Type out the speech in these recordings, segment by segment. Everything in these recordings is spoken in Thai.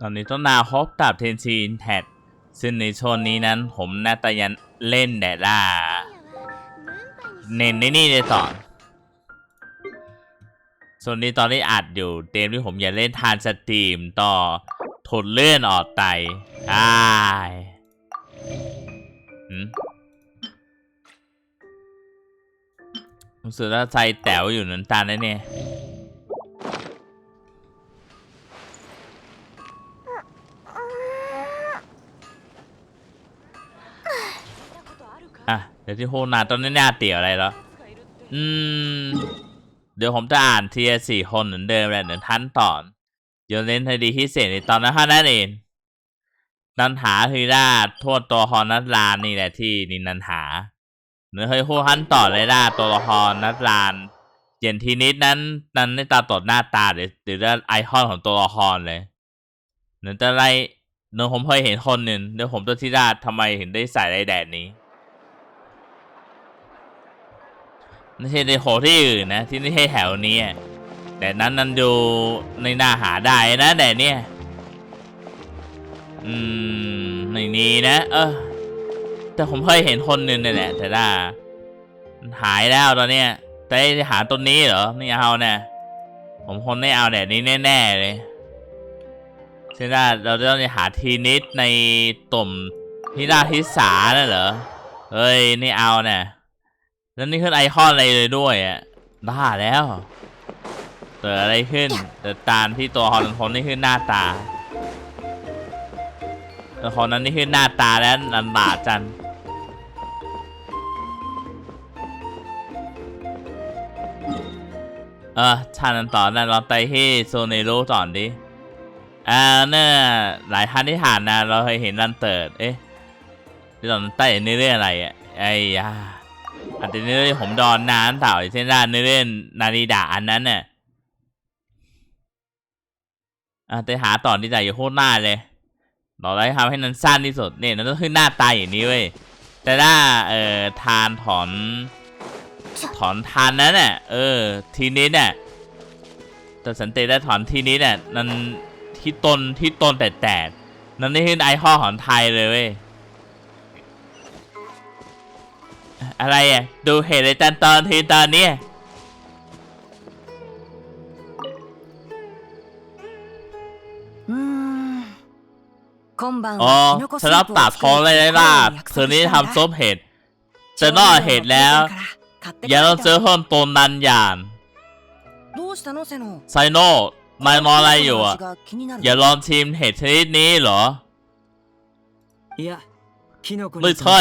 ตอนนี้ต้นนาฮบกับเทนชีนแทดซึ่งในช่วงนี้นั้นผมนาตายันเล่นแต่ล่าเน้นในนี่เลยต่อส่วนนี้ตอนที่อัดอยู่เกมที่ผมอยากเล่นทานสตรีมต่อทนเลื่อนออกไตอ้ายหืมรู้สึกว่าใจแต๋วอยู่นั้นตาแน่เนี่ย เดี๋ยวที่โฮนาตอนนี้หน้าเตี่ยวอะไรแล้วอืม เดี๋ยวผมจะอ่านทีละสี่คนเหมือนเดิมแหละเหมือนท่านตอนโยนเล่นให้ดีที่เศษในตอนนั้นเท่านั้นเองนันหาคือด้าโทษตัวละครนัดลานนี่แหละที่นินนันหาเนื้อเคยพูดท่านต่อเลยด้าตัวละครนัดลานเย็นทีนิดนั้นนั้นในตาตดหน้าตาหรือหรือไอคอนของตัวละครเลยเนื้อจะไล่เนื้อผมเคยเห็นคนหนึ่งเดี๋ยวผมตัวที่ด้าทำไมถึงได้ใส่ไรแดดนี้ ไม่ใช่ในโหที่อื่นนะ ที่ไม่ใช่แถวนี้แต่นั้นนั้นดูในหน้าหาได้นะแต่เนี่ยอืมในนี้นะ เออ แต่ผมเคยเห็นคนหนึ่งนี่แหละ แต่ว่าหายแล้วตอนเนี้ยแต่จะหาต้นนี้เหรอไม่เอาเนี่ยผมคงไม่เอาแต่นี้แน่ๆเลยใช่ไหมเราจะต้องไปหาทีนิดในตุ่มทิราทิสาน่ะเหรอเฮ้ยนี่เอาเนี่ย แล้วนี่ขึ้นไอคอนอะไรเลยด้วยอะบ้าแล้วเกิดอะไรขึ้นแต่ตาลที่ตัวฮอนคนนี่ขึ้นหน้าตาตัวคนนั้นนี่ขึ้นหน้าตาแล้วนันบาจันเออชานันต่อนะเราไปที่โซเนโรต่อนดิอ่าเนี่ยหลายท่านที่ผ่านนะเราเคยเห็นรันเติร์ดเอ๊ะที่ตอนใต้ในเรื่องอะไรอะไอ้ยา อาจจะในเรื่องผมดอนนานเปล่าเช่นด้านเรื่องนาฬิดาอันนั้นเนี่ยอะแต่หาต่อที่ใจอยู่โคตรหน้าเลยเราได้ทำให้นั้นสั้นที่สุดเนี่ยนั่นก็คือหน้าตาอย่างนี้เว้ยแต่ถ้าเอ่อทานถอน ถอนทานนั้นน่ะเออ ทีนี้เนี่ยแต่สันติได้ถอนทีนี้เนี่ยนั่นที่ต้นที่ต้นแต่แต่นั่นนี่คือไอคอนของไทยเลยเว้ย อะไรอะ ดูเหตุในตอนตอนทีตอนนี้ยอ๋อฉันรับตากท้องเลยได้ล่ะคืนนี้ทำซุปเห็ดจะนอเห็ดแล้ว อย่าต้องเจอเพิ่มตัวนันยานไซโน่ม่ยมองอะไรอยู่อะ อย่าลองทีมเห็ดชนิดนี้เหรอ ไม่ใช่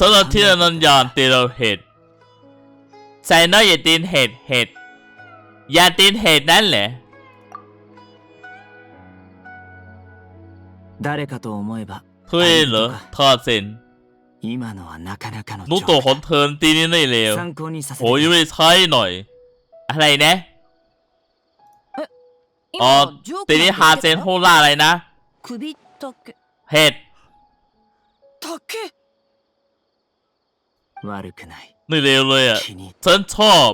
สถานที่นันย่านตีเราเห็ดใส่น้อยอย่าตีนเห็ดเห็ดอย่าตีนเห็ดนั่นแหละถ้วยเหรอทอดเซนนลูกตัวของเธอตีนี่ได้เร็วโอ้ยไม่ใช่หน่อย อะไรนะอ๋อตีนี้ฮาเซนโฮล่าอะไรนะเห็ด ไม่เลวเลยอะ ฉันชอบ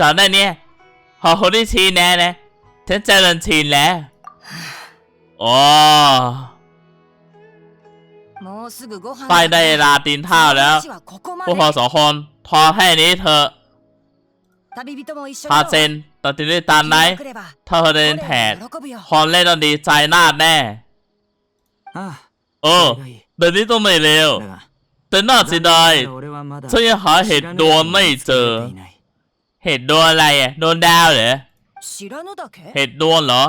ตอนนั้นเนี่ยหอคนที่ชีแน่นะ ฉันเจริญชีนแล้วอ๋อใกล้ได้ลาตินท่าแล้วพวกเราสองคนทอแห่นี้เธอพาเซนตัดตินด้วยตานไหนเธอเดินแผดคอนเล่นตอนดีใจน้าแน่เออเดินนี้ต้องไม่เร็ว แต่น่าเสียดายฉันยังหาเห็ดโดนไม่เจอ เห็ดโดนอะไรอะโดนดาวเหรอเห็ดโดนเหรอ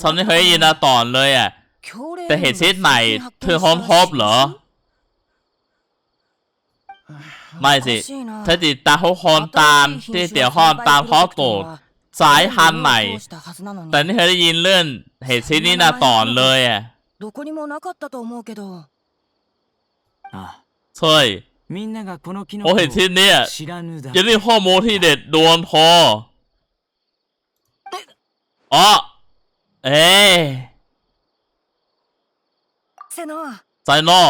ฉันไม่เคยยินดาตอนเลยอะ แต่เห็ดชนิดใหม่เธอหอมฮอบเหรอ ไม่สิถ้าจิตาเขาคอนตามที่เตี๋ยวคอนตามเพราะโกรธสายพันใหม่ แต่นี่เคยได้ยินเรื่องเห็ดชนิดนี้นาต่อนเลยอะ ใช่พอเห็นทิศเนี้ยจะได้ข้อมูลที่เด็ดดวงพออ๋อเอ๊ไซโนะ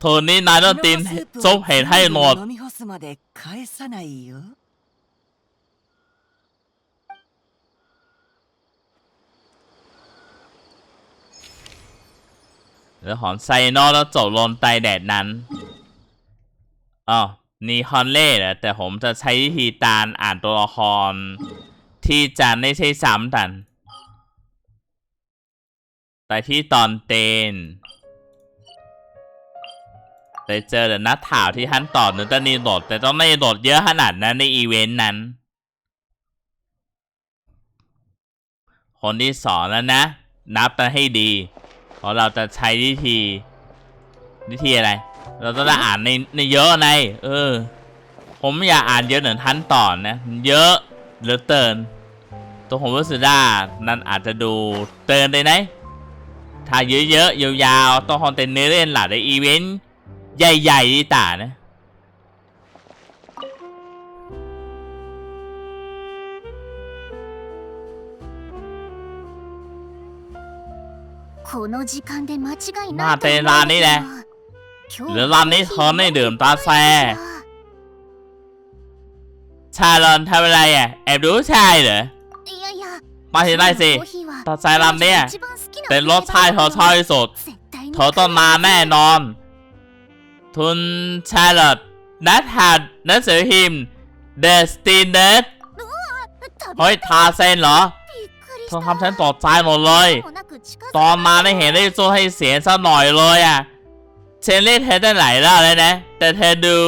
เธอนี่นายต้องตีนซบเห็นให้หนด แล้วหอนไซนอแล้วจบลงใต้แดดนั้นอ๋อนี่ฮอนเล่เหรอแต่ผมจะใช้วิธีการอ่านตัวละคร ที่จะไม่ใช่ซ้ำกันไปที่ตอนเตนไปเจอแต่นักข่าวที่ท่านตอบนึกจะนีโดด แต่ต้องไม่โดดเยอะขนาดนั้นในอีเวนต์นั้น คนที่สองแล้วนะ นับกันให้ดี เราะเราจะใช้วิธีวิธีอะไร เราต้องอ่านในในเยอะใน เออ ผมไม่อยากอ่านเยอะเหมือนท่านต่อนะเยอะเหลือเกิน ตัวผมรู้สึกว่านั่นอาจจะดูเตือนเลยนะถ้าเยอะๆยาวๆต้องคอนเทนเนอร์เล่นหลักในอีเวนต์ใหญ่ๆดีต่านะ この時間で間違いまあないと思うてร้านนี้แหละ 今日 หรือร้านนี้เธอไม่ดื่มตาแฟ ชาลอนทำอะไรอ่ะ แอบดูผู้ชายเหรอ いやいや มาที่ได้สิ コーヒーは ตาใจร้านเนี่ย 一番好きな เป็นรสชาติเธอชอบที่สุด 絶対に เธอต้องมาแน่นอน ทุนชาลอตนัทหัดนัทสือพิมพ์เดสตินเดส 食べ เฮ้ยทาเซนเหรอ びっくり เธอทำฉันตกใจหมดเลย ตอนมาไม่เห็นได้โซ่ให้เสียซะหน่อยเลยอะฉันเล่นเธอได้หลายรอบแลยนะ แต่เธอดู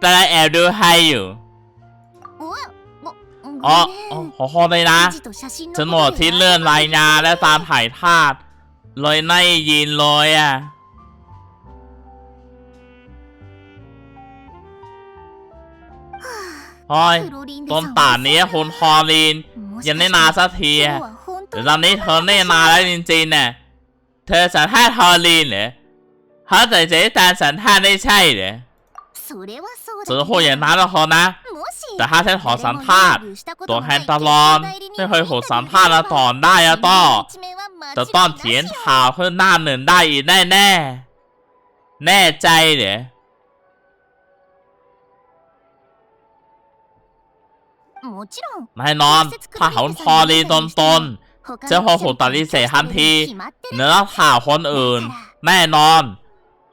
แต่แอบดูไฮอยู่อ๋อขอโทษเลยนะฉันหมดที่เลื่อนรายงานและตามถ่ายทาดเลยไม่ยินเลยอะพอยต้นป่านนี้คุณพอลิน อย่าไม่มาสักทีหรือตอนนี้เธอไม่มาแล้วจริงๆเนี่ยเธอสัญชาติฮอลลีนเหรอเขาใส่ใจตามสัญชาติได้ใช่เหรอส่วนโคอย่างนั้นละครนะ แต่ถ้าฉันขอสัมภาษตัวแทนตลอดไม่เคยขอสัมภาษณ์ลตอนได้อะต้อจะต้องเทียนเท้าวเพื่อหน้าหนึ่งได้อีกแน่แน่แน่ใจเหรอ แน่นอนถ้าหาคุณพอรีตนตนจะาพ่อถูตัดลิเสทันทีเนื้อข่าวคนอื่น แน่นอน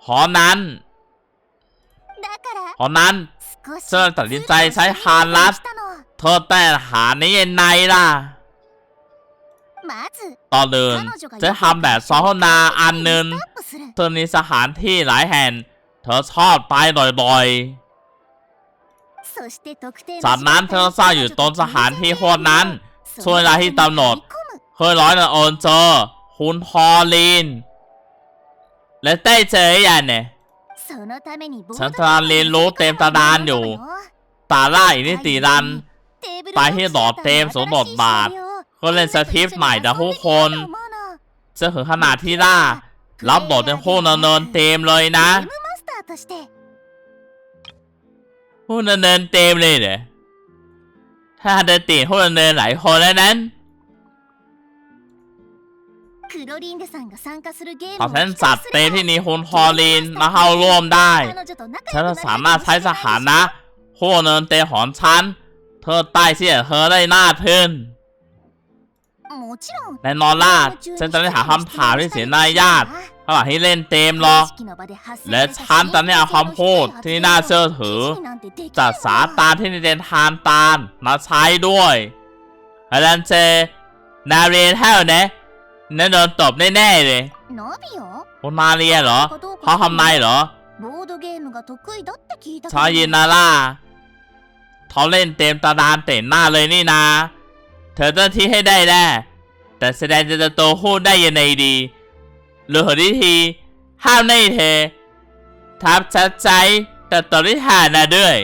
หอนั้น หอนั้นเธอตัดลินใจใช้ฮานลัสเธอแต่หานี้ยังไงล่ะตอนเดินจะทำแบบซอนาอันนึ่งเธอมีสถานที่หลายแห่ง เธอชอบไปลอยๆ สำนั้นเธอสร้างอยู่ตรงสถานที่โคตนั้น ช่วยเวลาที่กำหนดเคยร้อยนะโอนเจอ คุณฮอลลิน และได้เจออย่างเนี่ยฉันกำลังเรียนรู้เต็มตาดานอยู่ตาล่าอีกนี่ตีรัน ไปให้หลอดเต็มสมบทบาท ก็เล่นสติปใหม่แต่ทุกคนจะถึงขนาดที่ล่า รับบทเป็นโคตรเนินเต็มเลยนะ ผู้ดำเนินเต็มเลยเนี่ยถ้าจะติดผู้ดำเนินหลายคนแล้วนั้นขอฉันสัตว์เตที่นี่คุณคอรินมาเข้าร่วมได้ ฉันสามารถใช้สถานะผู้เนินเตหอนฉัน เธอใต้เสียเธอได้หน้าเพื่นแน่นอนล่าฉันจะได้หาคำถามที่เสียนายญาติ เขางหลังที่เล่นเต็มรอ และทำตามแนวคำพูดที่น่าเชื่อถือจัดสาตานที่นิเดนทานตาลมาใช้ด้วยอาจารย์เจนาเรียนเท่านะนั่นโดนตบแน่ๆเลยคนมาเรียเหรอเขาทำไายเหรอชอยินนาร่าเขาเล่นเต็มตาดานเต็มหน้าเลยนี่นะ เธอต้องที่ให้ได้แน่แต่แสดงจะโตโคได้ยังไงดี หรือหนทีห้ามในเท ทับชัดใจแต่ตอนที่หานาด้วย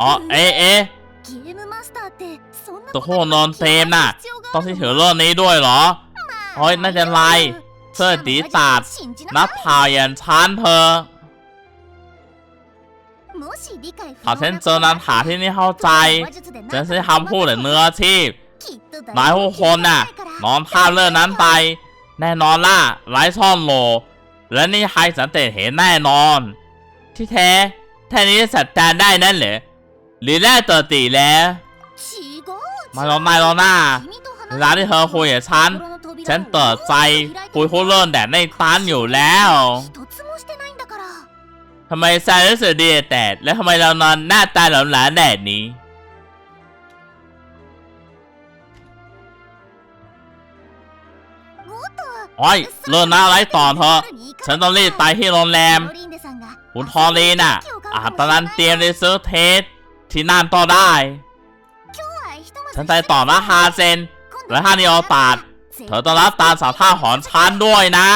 อ๋อเอเอตัวห้องนอนเต็มน่ะ ต้องที่ถือเรื่นี้ด้วยเหรอเฮ้ยน่าจะไล่เสื้อตีตัดนับพายันชันเธอหาเช่นเจอนันหาที่นี่เข้าใจจะใช้คำพูดหรือเนื้อชีพนายผู้คนน่ะนอนภาพเลื่องนั้นไป แน่นอนล่ะไร้ซ่อนโล และนี่ใครสังเกตเห็นแน่นอน ที่แท้แท่นี้จัตว์กานได้นั่นหรือหรือแน่ตัวตีแล้วมาลองนายลองหน้าเวลาที่เธอคุยกับฉัน ฉันเติดใจคุยโคเล่นแต่ในตันอยู่แล้วทำไมซายรู้สึกดีแต่ และทำไมเรานอนหน้าตาหลอนหลานแดดนี้ โอ้ยเลิกนะไรต่อเธอ ฉันต้องรีบไปที่โรงแรม คุณทอรีน่ะ อาตนันเตรียมเลเซอร์เทสที่นั่นต่อได้ ฉันไปต่อนะฮาเซน และฮานิโอตาดเธอต้องรับตามสาท่าหอนชันด้วยนะ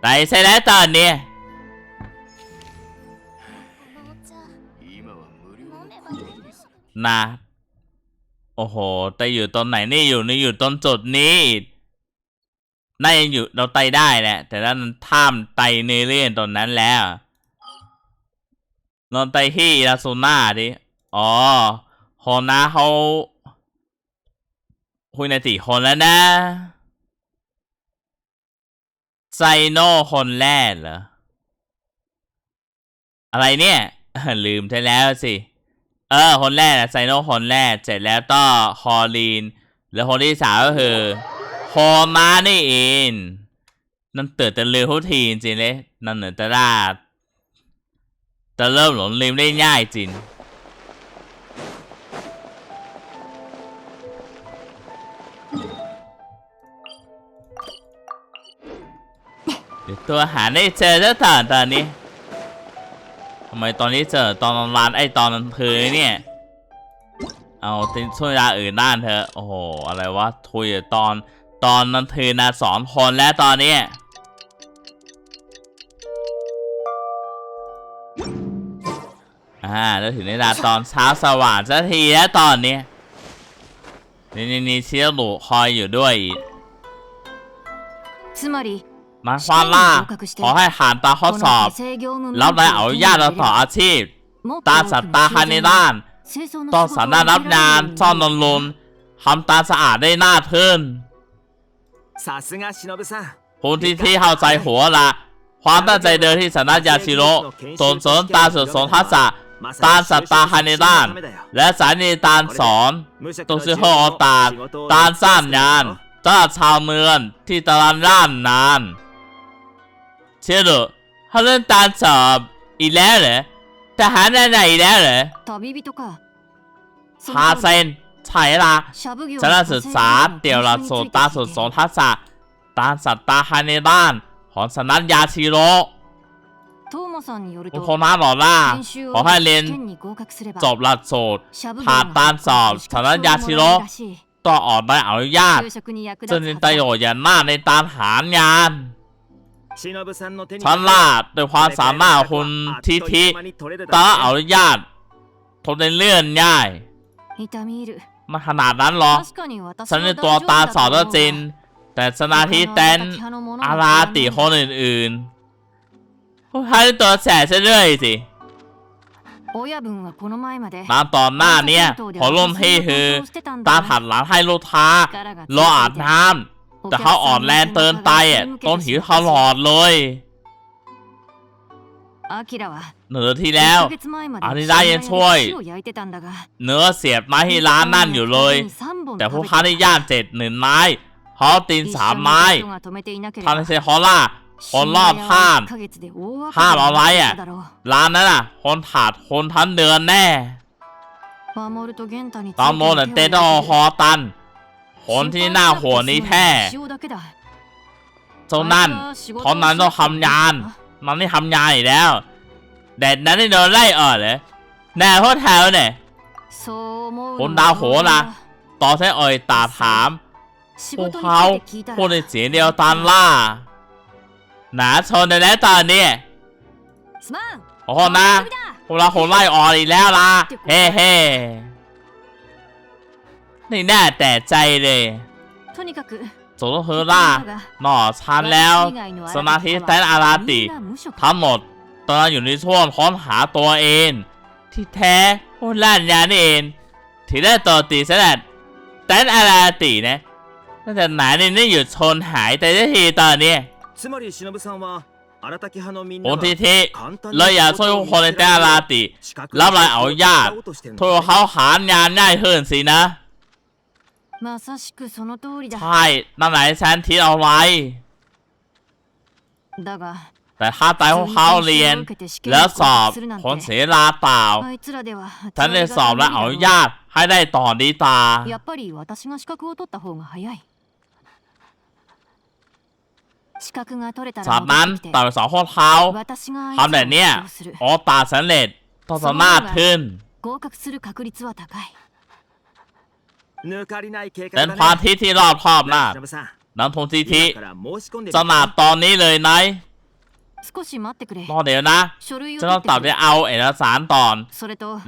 ไหนเซเลตเอร์เนี่ยนะ โอ้โห แต่อยู่ตรงไหนนี่อยู่นี่อยู่ตรงจุดนี้น่าจะอยู่เราไตได้แหละ แต่นั้นท่ามไตเนเรียนตรงนั้นแล้วลองไตที่อิราซูน่าดิ อ๋อฮอนาเขาคุยในสี่คนแล้วนะไซโน่คนแรกเหรอ อะไรเนี่ย ลืมไปแล้วสิ เออคนแรกนะไซโนคนแรก เสร็จแล้วก็ฮอลลีน แล้วคนที่สามก็คือโฮมานี่เองนั่นเติร์ดแต่ลืมทุกทีจริงเลยนั่นเหนือจะได้จะเริ่มหลงลืมได้ง่ายจริงเดี๋ยวตัวหาได้เจอแล้วตอนตอนนี้ ทำไมตอนนี้เจอตอนร้านไอ้ตอนนั้นเธอเนี่ย เอาติช่วยยาอื่นด้านเธอะโอ้โห อะไรวะทุยตอนตอนนั้นเธอนะสอนคนแล้วตอนเนี้ยอ่าแล้วถึงเวลาตอนเช้าสว่างสักทีแล้วตอนเนี้ยนี่นี่นี่เชียร์หลูคอยอยู่ด้วยอีก つまり มาซอนล่าขอให้ผ่านตาข้อสอบ รับใบอนุญาตประกอบอาชีพ ตาสัตตาคานิด้าน ต้องสามารถรับงานซ่อนนนลุนทำตาสะอาดได้น่าเพิ่นคุณที่ที่เข้าใจหัวละความตั้งใจเดินที่สนาญยาชิโร่ส่งเสริมตาส่งสมทักษะตาสัตตาคานิด้าน และสานีตาสอนตุสิโฮอตาตาสร้างงานตาชาวเมืองที่ตะลันร่านนาน เชื่อหรือเขาเล่นตาลสอบอีกแล้วเหรอทหารไหนๆอีกแล้วเหรอ 旅人か ฮาเซนใช่ละ シャブ業 ฉันได้ศึกษาเดี่ยวหลักสูตรตาสุดสองทักษะตาสัตว์ตาภายในบ้านของสำนักยาชิโร่ トーマさんによる คุณ と โคนาหล่อล่า 研修 ขอให้เรียน 試験に合格すれば จบหลักสูตร シャブ業 ผ่านการสอบ 資格 สำนักยาชิโร่ をもらえるらしい ต้องออกใบอนุญาต 就職に役立 ซึ่ง つ มี は ประ ず โย だ ชน์อย่างมากในตามหางาน 忍さんの手に ฉันล่าดโดยความสามารถคุณทิทิตาอนุญาตทนในเลื่อนง่ายมาขนาดนั้นหรอ ฉันในตัวตาสอบแล้วจริง แต่สนาธิแตนอาราติคนอื่นๆพวกท่านตัวแสบเรื่อยสิตามตอนหน้าเนี่ยขอร่มให้เธอตาถัดหลังให้ลูกท้ารออาบน้ำ แต่เขาอ่อนแรงเตินไปอะต้นหิวเขาหลอดเลยหนึ่งทีแล้วอาริดายังช่วย เนื้อเสียบไม้ที่ร้านนั่นอยู่เลย แต่พวกเขาได้ย่านเจ็ดหนึ่งไม้ฮอตีนสามไม้ทานเซฮอล่าคนรอบท่านห้ามเอาไว้อะ ร้านนั้นอะ คนถาดคนทั้งเดือนแน่ตอนโมนเตโดฮอตัน คนที่หน้าหัวนี้แท้เจ้านั่นทอนนั้นต้องทำงาน มันไม่ทำงานอีกแล้วแดดนั้นได้โดนไล่ออกเลยแน่พวกแถวเนี่ยคนดาวโหระต่อใช้อ่อยตาถามพวกเขาพูดในเสียงเดียวตันล่าหนาชนในแล้วตอนนี้โอ้โหนะพวกเราคงไล่ออกอีกแล้วล่ะเฮ้เฮ้ ไม่น่าแต่ใจเลยโซโลเฮร่าหน่อชันแล้ว สมาธิแตนอาราติ ทั้งหมด ตอนอยู่ในช่วงค้นหาตัวเอง ที่แท้คนล่านยานี่เองที่ได้ต่อตีแสลัดแตนอาราตินะตั้งแต่ไหนนี่ได้หยุดชนหายแต่ทีตอนนี้โอทีทีเลยอยากช่วยคนในแตนอาราติรับรายเอาญาติโทรเขาหาญงานง่ายขึ้นสินะ まさしくその通りだ ใช่นั่นไหนฉันทิดเอาไว้ だが แต่ถ้าใจของเขาเรียน แล้วสอบผลเสียลาเปล่า あいつらでは ฉันได้สอบและอนุญาตให้ได้ต่อดีตา やっぱり私が資格を取った方が早い資格が取れた จาก ら นั้น 戻ってきて ต่อไปสองคนเขา 私があい ทำแบบเนี้ย つを指導する โอตาสำเร็จต้องสามารถขึ้น 合格する確率は高い抜かりない計 เป็นพาที่ที่รอบคอบมากน้ำพงทีทีสนาบตอนนี้เลยไายรอเดี๋ยวนะจะต้องตอบไปเอาเอกสารตอน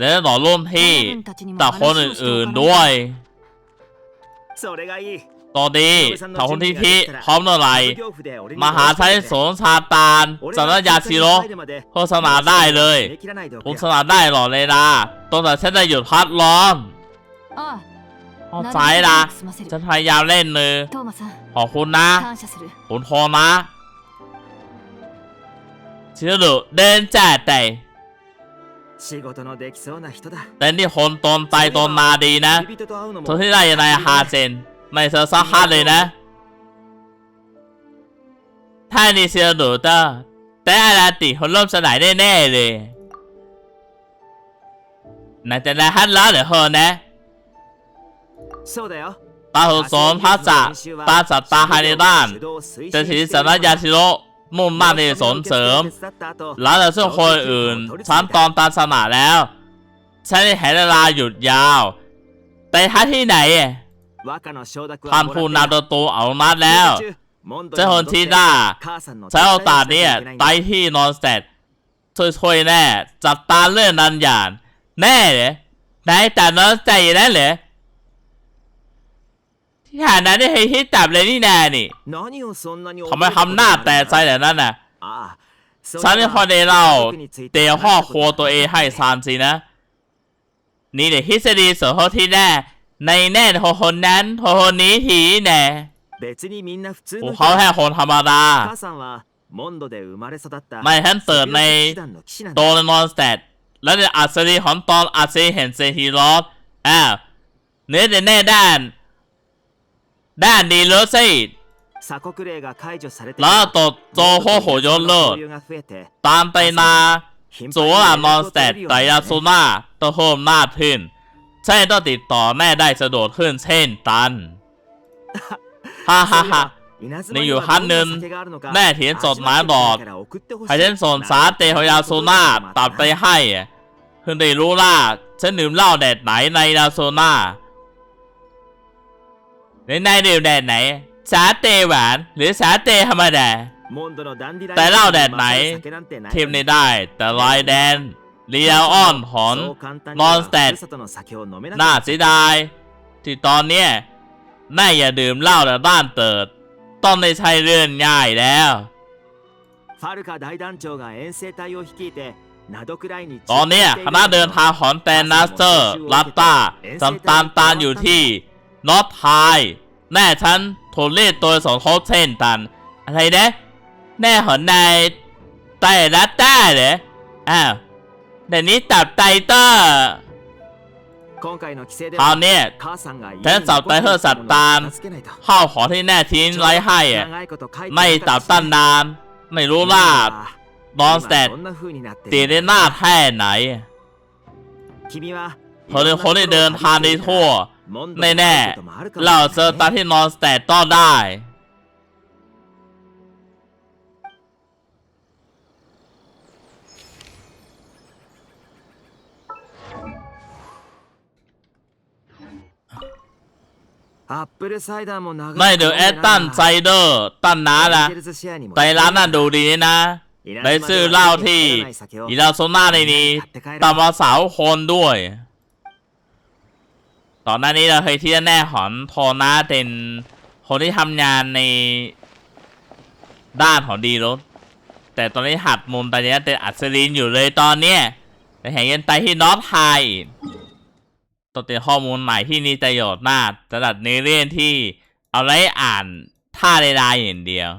และต่อร่วมที่ต่อคนอื่นๆด้วยตอนนี้สาคนที่ที่พร้อมเมื่อไร่มหาชัยสนชาตานสารยาซิโรโฆษณาได้เลยโฆษณาได้หรอเลยนะตอนแต่ฉันจะหยุดพัดร้อน เข้าใจนะฉันพยายามเล่นเลยขอบคุณนะขอบคุณคอนะชิโร่เดินจ่าแต่แต่นี่คนตอนใจตอนมาดีนะทุกที่ได้ยังไงฮาเซนไม่เธอสักฮาเลยนะถ้านี่เชิโร่ต้องแต่ละตีคนร่วมสนายแน่ๆเลยน่าจะได้ฮัทล้อหรือเฮอนะ ตาหุสนพระจักตาสัตตาภายในด้านจะถือสารยาชิโร่มุ่งมั่นในสนเสริมแล้วแต่ซึ่งคนอื่นชั้นตอนตาสนาแล้วฉันได้เห็นเวลาหยุดยาว แต่ถ้าที่ไหนท่านผู้นำตัวตัวเอานัดแล้วเจ้าคนที่ด้าใช้โอกาเนี่ยไปที่นอนเสเตทช่วยๆแน่ จับตาเรื่องนันอย่างแน่เลยไหนแต่นอนใจนั่นเหรอ ที่หานั้นได้ให้ที่จับเลยนี่แน่นี่ทำไมทำหน้าแต่ใจแบบนั้นน่ะฉันไม่พอได้เล่าเตียวพ่อครัวตัวเองให้ซานสินะ นี่เดี๋ยวทฤษฎีเสริมที่แน่ในแน่โทคนนั้นโทคนนี้ทีแน่พวกเขาแค่คนธรรมดาไม่ท่านเสิร์ชในโตนนอนสเตทแล้วเดี๋ยวอัศรีของตอนอัศรีเห็นเซฮีรอสอ้าวเนื้อเดี๋ยวแน่ด้าน ด้านดีเลยสิแล้วตดโจโฮโหยนเลิศตามไปนาสูรานอนสเตทแต่ยาซูน่าต้องเพิ่มหน้าขึ้นใช่ต้องติดต่อแม่ได้สะดวกขึ้นเช่นตันฮ่าฮ่าฮ่านี่อยู่ขั้นหนึ่งแม่เขียนจดหมายบอกให้ฉันส่งสารเตโฮยาซูน่าตัดไปให้อะเพิ่งได้รู้ล่ะฉันดื่มเหล้าแดดไหนในยาซูน่า ในนายดื่มแดดไหน สาเตหวาน หรือสาเตธรรมดา แต่เหล้าแดดไหนเทียมไม่ได้ แต่ลายแดนเรียวอ้อนหอนนอนสเตทน่าเสียดาย ที่ตอนเนี้ยแม่อย่าดื่มเหล้าแต่บ้านเติด ต้องได้ใช้เรื่องง่ายแล้วตอนเนี้ยคณะเดินทางของแตนนัสเตอร์ลัตตาจำตามตานอยู่ที่ นอตไทแม่ฉันถูกเรียกตัวสองทบเช่นตัน อะไรนะแม่ของนายไตลัตต้าเหรออ้าวแต่นี้ตับไตเตอร์คคราราววเนี้เนี้ยยแทนสับไปเพื่อสัตว์ตาลข้าวของที่แน่ทิ้งไว้ให้อะไม่ตับตั้นนาน ไม่รู้ล่านอนสเตทตีได้หน้าแท่ไหนพอเรื่องคนที่เดินทางในทั่ว แน่แน่ๆๆเราเราเจเจออตาตาที่นอนสเตทต้อนได้ไม่เดี๋ยวแอดตันไซเดอร์ตั้นนาละใจใจร้าร้านนน่ะน่ะดูดูดีนะได้ได้ซื้ซื้ออเหเหล้าล้าที่ที่อีอีลาลาโซน่าในนี้ตามมาสาวคนด้วย ตอนหน้านี้เราเคยที่แน่หอนโทนาเป็นคนที่ทำงานในด้านของดีรถ แต่ตอนนี้หัดมุมตอนนี้เป็นอัศรินอยู่เลยตอนเนี้ยแต่แห่งยันไตที่นอตไทยต้อเป็นข้อมูลใหม่ที่มีประโยชน์มากสำหรับเนื้อเรื่องที่เอาไว้อ่านท่าใดๆอย่างเดียว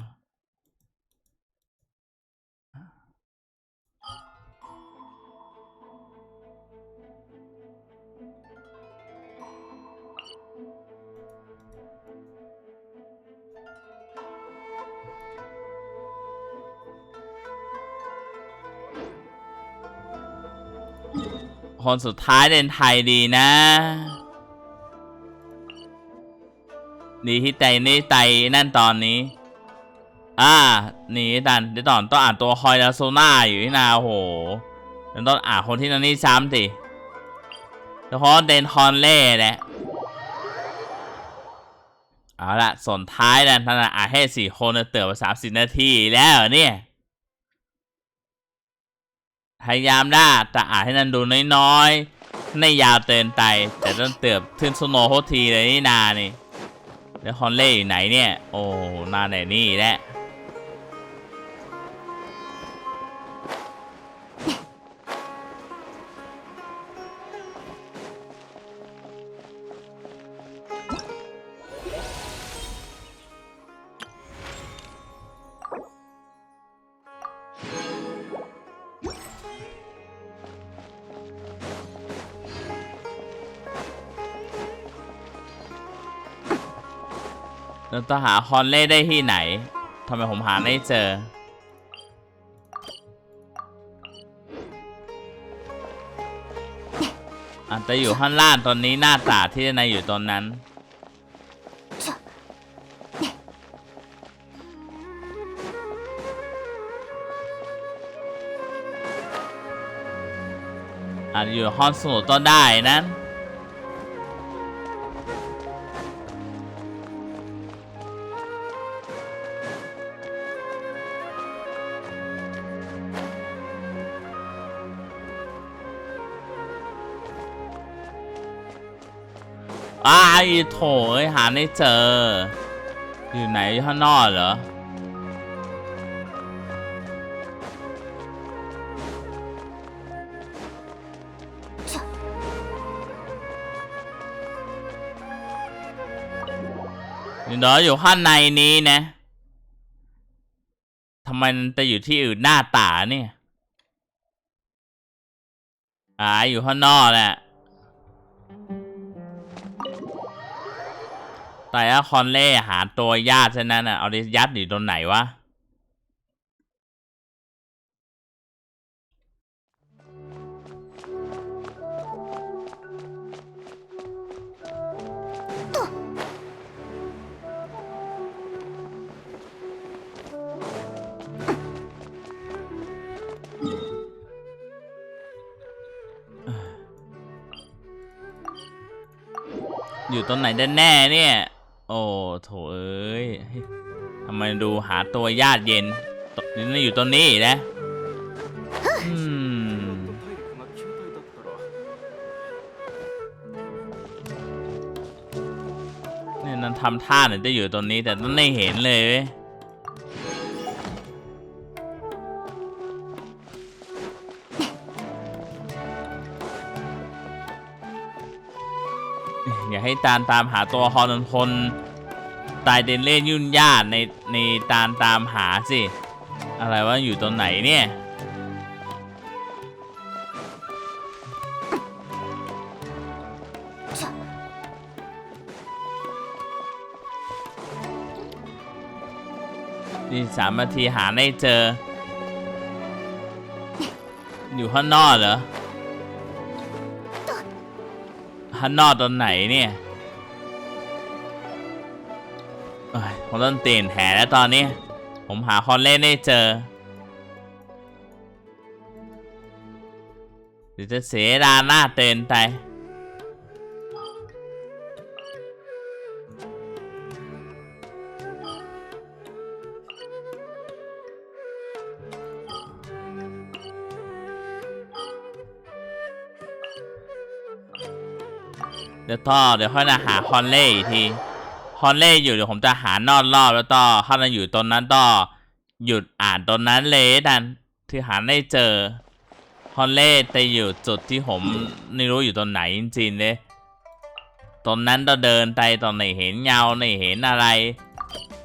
คนสุดท้ายเดนไทยดีนะ ดีที่ใจนี่ใจนั่นตอนนี้ อ่า นี่ดันเดี๋ยวตอนต้องอ่านตัวคอยลาโซน่าอยู่ที่นาโอ้โหเดี๋ยวต้องอ่านคนที่นั่นนี่ซ้ำสิเฉพาะเดนฮอนเล่แหละเอาละส่วนท้ายดันท่านอ่านให้สี่คนเติมมาสามสิบนาทีแล้วเนี่ย พยายามได้แต่อ่านให้นันดูน้อยๆไม่ยาวเตินไปแต่ต้องเติบขึ้นสโนโฮตรทีเลยนี่นานี่แล้วฮอนเล่อยู่ไหนเนี่ย โอ้นาไหนนี่แหละ จะหาฮอนเล่ได้ที่ไหนทำไมผมหาไม่เจอ อาจจะอยู่ข้างล่างตอนนี้หน้าตาที่นายอยู่ตรงนั้น อาจจะอยู่ห้องสมุดก็ได้นั้น โถเอ้ยหาไม่เจอ อยู่ไหนข้างนอกเหรออยู่เนาะอยู่ข้างในนี้นะทำไมมันไปอยู่ที่อื่นหน้าตาเนี่ย อ่าอยู่ข้างนอกแหละ แต่ว่าคอนเล่หาตัวญาติฉะนั้นอะ เอาดิยัดอยู่ตรงไหนวะ อยู่ตรงไหนแน่ๆเนี่ย โอ้โถเอ้ยทำไมดูหาตัวญาติเย็นนี่อยู่ตรงนี้นะเนี่ยนั่นทำท่าเหมือนจะอยู่ตรงนี้แต่ต้องไม่เห็นเลยเว้ย ให้ตามตามหาตัวฮอนนพลตายเดนเล่นยุ่นยากในในตามตามหาสิ อะไรว่าอยู่ตรงไหนเนี่ยนี่สามนาทีหาไม่เจอ อยู่ข้างนอกเหรอ ข้างนอกตอนไหนเนี่ยผมต้องเตียนแหแล้วตอนนี้ ผมหาคอนเล่นไม่เจอเดี๋ยวจะเสียดาหน้าเตือนไป ต่อเดี๋ยวค่อยนะหาฮอนเล่อีกทีฮอนเล่อยู่เดี๋ยวผมจะหานอกรอบแล้วต่อถ้ามันอยู่ตรงนั้นต่อหยุดอ่านตรงนั้นเลยดันที่หาไม่เจอฮอนเล่แต่อยู่จุดที่ผมไม่รู้อยู่ตรงไหนจริงๆเลยตรงนั้นเราเดินไปตอนไหนเห็นเงาไม่เห็นอะไร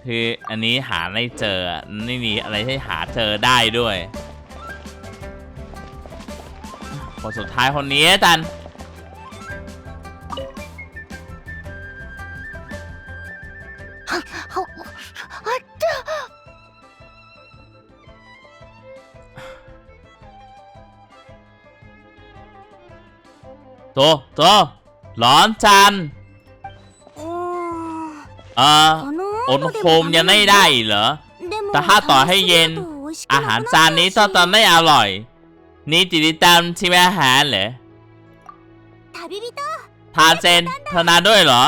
คืออันนี้หาไม่เจอไม่มีอะไรให้หาเจอได้ด้วยคนสุดท้ายคนนี้ดัน โตโตร้อนจันเอ่ออดโคมยังไม่ได้เหรอ แต่ถ้าต่อให้เย็น อาหารจานนี้ต้จะไม่อร่อย นี่ติตามชิมอาหารเหรอทาเจนเธอนาด้วยเหรอ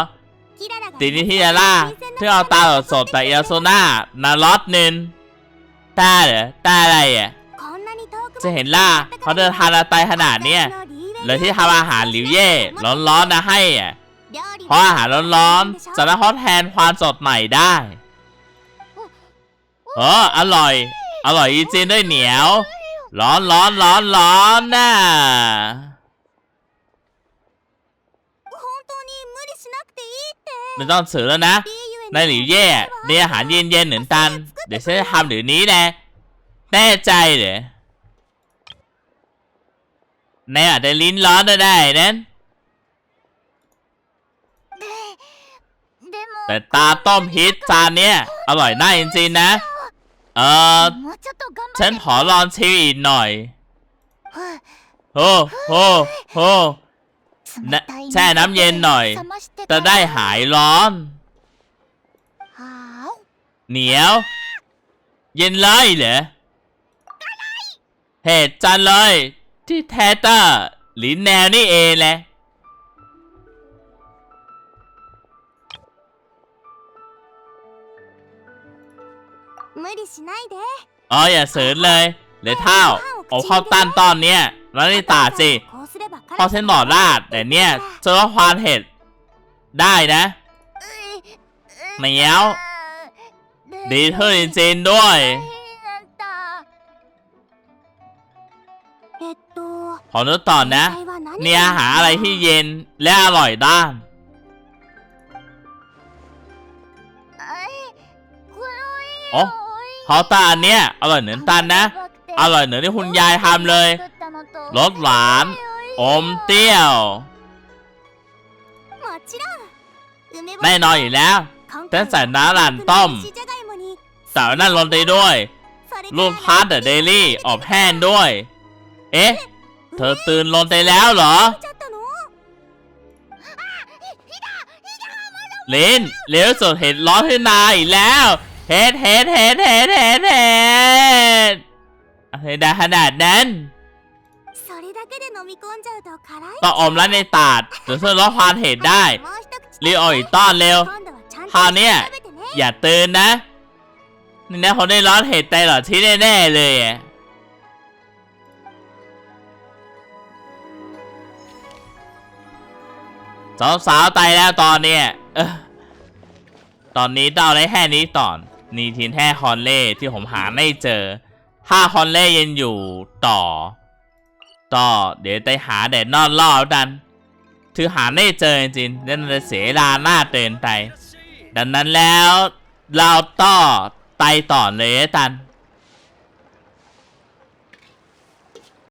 ตินิทิยาล่าที่เอาตาสลอดแต่เอลโซนานาลอตนึนตาเหรอตาอะไรอะจะเห็นล่าเขาเดินทางไกลขนาดเนี้ย เลยที่ทำอาหารหลิวเย่ร้อนๆนะให้อะเพราะอาหารร้อนๆจะมารทดแทนความสดใหม่ได้เอออร่อย อร่อยจริงด้วยเหนียว ร้อนร้อนร้อนร้อนน่ะไม่ต้องถือแล้วนะในาหลิวเย่ในอาหารเย็นๆเหมือนตัน เดี๋ยวฉันจะทำหรือนี้แนะแน่ใจเหรอ Ne er det Lindlandet der i den? แต่ตาต้มฮิตจานเนี้ยอร่อยน่าจริงๆนะ เออฉันขอลองชิมอีกหน่อยโอ้โหโอ้แช่น้ำเย็นหน่อย จะได้หายร้อน เหนียว เย็นเลยเหรอเหตุจานเลย ที่แทเตอร์หลินแนวนี่เองแหละ 無理しないで อ๋ออย่าเสือเลยเหลยเท่าเอาเข้าตั้นตอนเนี้ยแล้วนี่ตาสิ こうすれば พอฉันหลอดลาด แต่เนี่ยเจอว่าควานเห็ดได้นะ เหนียว ดีเธอจริงๆด้วย ขอนึกต่อนะ เนี่ยหาอะไรที่เย็นและอร่อยด้านอ๋อเขาตาเนี่ย อร่อยเหนือตันนะ อร่อยเหนือที่คุณยายทำเลยรสหวานอมเตี้ยวแน่นอนอยู่แล้วฉันใส่น้ำรันต้มสาวนั่นลนไปด้วยลูกพัร์เดลี่อบแห้งด้วย เอ๊ะ เธอตื่นลงไปแล้วเหรอลินเลี้ยวสุดเห็ดร้อนขึ้นมาอีกแล้วเฮ็ดเฮ็ดเฮ็ดเฮ็ดเฮ็ดเฮ็ดอะไรได้ขนาดนั้นต้องอมแล้วในตาดถึงจะลดความเห็ดได้รีโออีกต้อนเร็วคราวเนี้ยอย่าตื่นนะนี่นะเขาได้ร้อนเห็ดไตหลอดที่แน่ๆเลยอะ สาวสาวๆตายแล้วตอนเนี้ยเออตอนนี้ต้องเอาได้แค่นี้ต่อน นี่ทีนแค่คอนเล่ที่ผมหาไม่เจอ ถ้าคอนเล่ยังอยู่ต่อ ต่อ เดี๋ยวไปหาแดดนอนล่อแล้วดัน ถือหาไม่เจอจริงๆนั่นจะเสียลาหน้าเตือนไปดังนั้นแล้วเราต่อไตต่อเลยละกัน